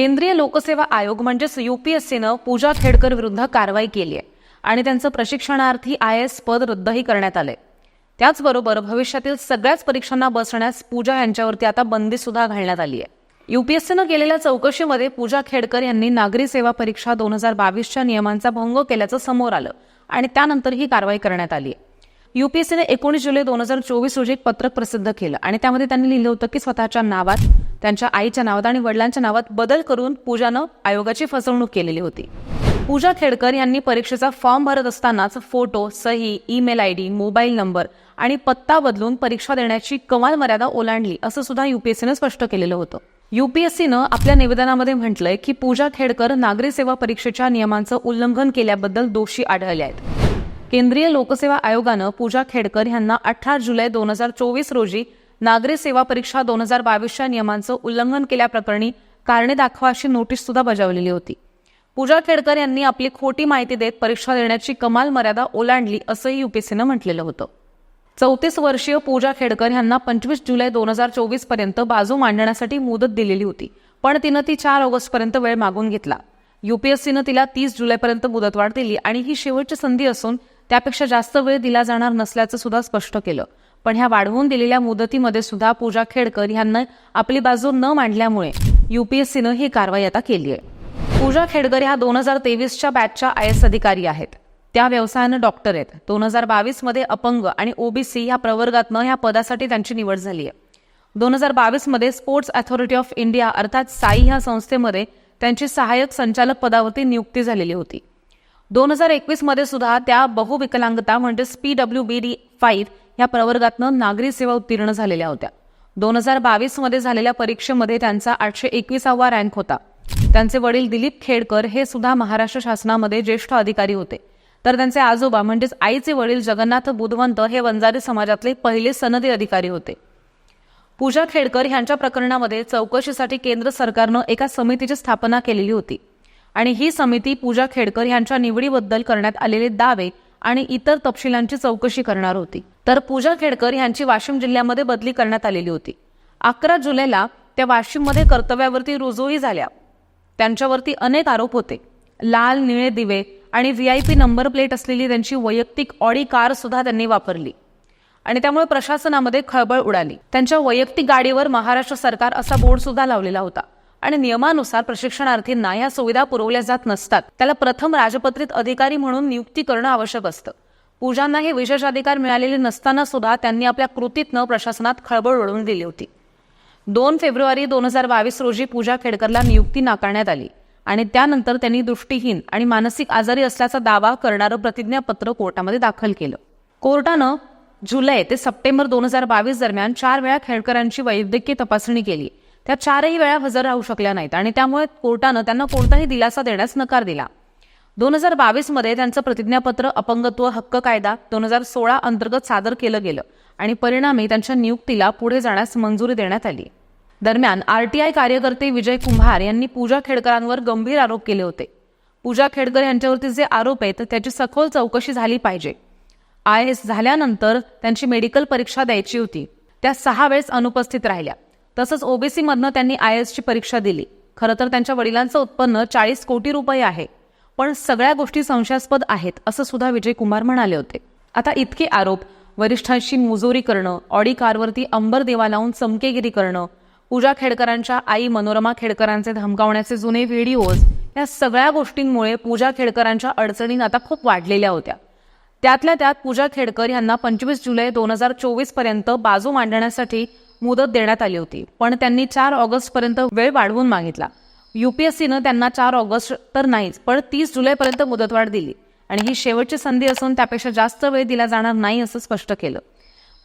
केंद्रीय लोकसेवा आयोग म्हणजेच युपीएससीनं पूजा खेडकर विरुद्ध कारवाई केली आहे आणि त्यांचं प्रशिक्षणार्थी आय एस पद रद्दही करण्यात आलंय. त्याचबरोबर भविष्यातील सगळ्याच परीक्षांना बसण्यास पूजा यांच्यावरती आता बंदी सुद्धा घालण्यात आली आहे. युपीएससीनं केलेल्या चौकशीमध्ये पूजा खेडकर यांनी नागरी सेवा परीक्षा दोन हजार बावीसच्या नियमांचा भंग केल्याचं समोर आलं आणि त्यानंतर ही कारवाई करण्यात आली आहे. युपीएससीने एकोणीस जुलै दोन हजार चोवीस रोजी एक पत्रक प्रसिद्ध केलं आणि त्यामध्ये त्यांनी लिहिलं होतं की स्वतःच्या नावात त्यांच्या आईच्या नावात आणि वडिलांच्या नावात बदल करून पूजानं आयोगाची फसवणूक केलेली होती. पूजा खेडकर यांनी परीक्षेचा फॉर्म भरत असतानाच फोटो सही email I D mobile number आणि पत्ता बदलून परीक्षा देण्याची कमाल मर्यादा ओलांडली असं सुद्धा युपीएससीनं स्पष्ट केलेलं होतं. युपीएससीनं आपल्या निवेदनामध्ये म्हटलंय की पूजा खेडकर नागरी सेवा परीक्षेच्या नियमांचं उल्लंघन केल्याबद्दल दोषी आढळले आहेत. केंद्रीय लोकसेवा आयोगानं पूजा खेडकर यांना अठरा जुलै दोन हजार चोवीस रोजी नागरी सेवा परीक्षा दोन हजार बावीसच्या नियमांचं उल्लंघन केल्याप्रकरणी कारणे दाखवा अशी नोटीस सुद्धा बजावलेली होती. पूजा खेडकर यांनी आपली खोटी माहिती देत परीक्षा देण्याची कमाल मर्यादा ओलांडली असंही युपीएससीनं म्हटलेलं होतं. चौतीस वर्षीय पूजा खेडकर यांना पंचवीस जुलै दोन हजार चोवीसपर्यंत बाजू मांडण्यासाठी मुदत दिलेली होती पण तिनं ती चार ऑगस्टपर्यंत वेळ मागून घेतला. युपीएससीनं तिला तीस जुलैपर्यंत मुदतवाढ दिली आणि ही शेवटची संधी असून त्यापेक्षा जास्त वेळ दिला जाणार नसल्याचं सुद्धा स्पष्ट केलं. पण ह्या वाढवून दिलेल्या मुदतीमध्ये सुद्धा पूजा खेडकर यांना आपली बाजू न मांडल्यामुळे युपीएससीनं ही कारवाई आता केली आहे पूजा खेडकर ह्या दोन हजार तेवीसच्या बॅचच्या आय एस अधिकारी आहेत. त्या व्यवसायानं डॉक्टर आहेत. दोन हजार बावीसमध्ये अपंग आणि ओबीसी ह्या प्रवर्गातनं ह्या पदासाठी त्यांची निवड झाली आहे दोन हजार बावीसमध्ये स्पोर्ट्स अथॉरिटी ऑफ इंडिया अर्थात साई ह्या संस्थेमध्ये त्यांची सहाय्यक संचालक पदावरती नियुक्ती झालेली होती. दोन हजार एकवीसमध्ये सुद्धा त्या बहुविकलांगता म्हणजेच P W B D five या प्रवर्गातनं नागरी सेवा उत्तीर्ण झालेल्या होत्या. दोन हजार बावीसमध्ये झालेल्या परीक्षेमध्ये त्यांचा आठशे एकविसावा रँक होता. त्यांचे वडील दिलीप खेडकर हे सुद्धा महाराष्ट्र शासनामध्ये ज्येष्ठ अधिकारी होते. तर त्यांचे आजोबा म्हणजेच आईचे वडील जगन्नाथ बुधवंत हे वंजारी समाजातले पहिले सनदी अधिकारी होते. पूजा खेडकर यांच्या प्रकरणामध्ये चौकशीसाठी केंद्र सरकारनं एका समितीची स्थापना केलेली होती. आणि ही समिती पूजा खेडकर यांच्या निवडीबद्दल करण्यात आलेले दावे आणि इतर तपशिलांची चौकशी करणार होती. तर पूजा खेडकर यांची वाशिम जिल्ह्यामध्ये बदली करण्यात आलेली होती. अकरा जुलैला त्या वाशिममध्ये कर्तव्यावरती रुजूही झाल्या. त्यांच्यावरती अनेक आरोप होते. लाल निळे दिवे आणि V I P number plate असलेली त्यांची वैयक्तिक ऑडी कार सुद्धा त्यांनी वापरली. आणि त्यामुळे प्रशासनामध्ये खळबळ उडाली. त्यांच्या वैयक्तिक गाडीवर महाराष्ट्र सरकार असा बोर्ड सुद्धा लावलेला होता. आणि नियमानुसार प्रशिक्षणार्थींना या सुविधा पुरवल्या जात नसतात. त्याला प्रथम राजपत्रित अधिकारी म्हणून नियुक्ती करणं आवश्यक असतं. पूजांना हे विशेष अधिकार मिळालेले नसताना सुद्धा त्यांनी आपल्या कृतीतनं प्रशासनात खळबळ उडवून दिली होती. दोन फेब्रुवारी दोन हजार बावीस रोजी पूजा खेडकरला नियुक्ती नाकारण्यात आली आणि त्यानंतर त्यांनी दृष्टीहीन आणि मानसिक आजारी असल्याचा दावा करणारं प्रतिज्ञापत्र कोर्टामध्ये दाखल केलं. कोर्टानं जुलै ते सप्टेंबर दोन हजार बावीस दरम्यान चार वेळा खेडकरांची वैद्यकीय तपासणी केली. त्या चारही वेळा हजर राहू शकल्या नाहीत आणि त्यामुळे कोर्टानं त्यांना कोणताही दिलासा देण्यास नकार दिला. दोन हजार बावीसमध्ये त्यांचं प्रतिज्ञापत्र अपंगत्व हक्क कायदा दोन हजार सोळा अंतर्गत सादर केलं गेलं आणि परिणामी त्यांच्या नियुक्तीला पुढे जाण्यास मंजुरी देण्यात आली. दरम्यान आरटीआय कार्यकर्ते विजय कुंभार यांनी पूजा खेडकरांवर गंभीर आरोप केले होते. पूजा खेडकर यांच्यावरती जे आरोप आहेत त्याची सखोल चौकशी झाली पाहिजे. आय एस झाल्यानंतर त्यांची मेडिकल परीक्षा द्यायची होती. त्या सहा वेळेस अनुपस्थित राहिल्या. तसंच ओबीसी मधनं त्यांनी आय एसची परीक्षा दिली. खरं तर त्यांच्या वडिलांचं उत्पन्न चाळीस कोटी रुपये आहे. पण सगळ्या गोष्टी संशयास्पद आहेत असं सुद्धा विजय कुमार म्हणाले होते. आता इतके आरोप वरिष्ठांशी मुजोरी करणं ऑडी कारवरती अंबर देवा लावून चमकेगिरी करणं पूजा खेडकरांच्या आई मनोरमा खेडकरांचे धमकावण्याचे जुने व्हिडिओज या सगळ्या गोष्टींमुळे पूजा खेडकरांच्या अडचणी आता खूप वाढलेल्या होत्या. त्यातल्या त्यात पूजा खेडकर यांना पंचवीस जुलै दोन हजार चोवीसपर्यंत बाजू मांडण्यासाठी मुदत देण्यात आली होती. पण त्यांनी चार ऑगस्टपर्यंत वेळ वाढवून मागितला. युपीएससीनं त्यांना चार ऑगस्ट तर नाहीच पण तीस जुलैपर्यंत मुदतवाढ दिली. आणि ही शेवटची संधी असून त्यापेक्षा जास्त वेळ दिला जाणार नाही असं स्पष्ट केलं.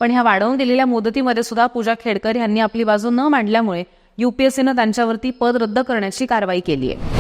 पण ह्या वाढवून दिलेल्या मुदतीमध्ये सुद्धा पूजा खेडकर यांनी आपली बाजू न मांडल्यामुळे युपीएससीनं त्यांच्यावरती पद रद्द करण्याची कारवाई केली आहे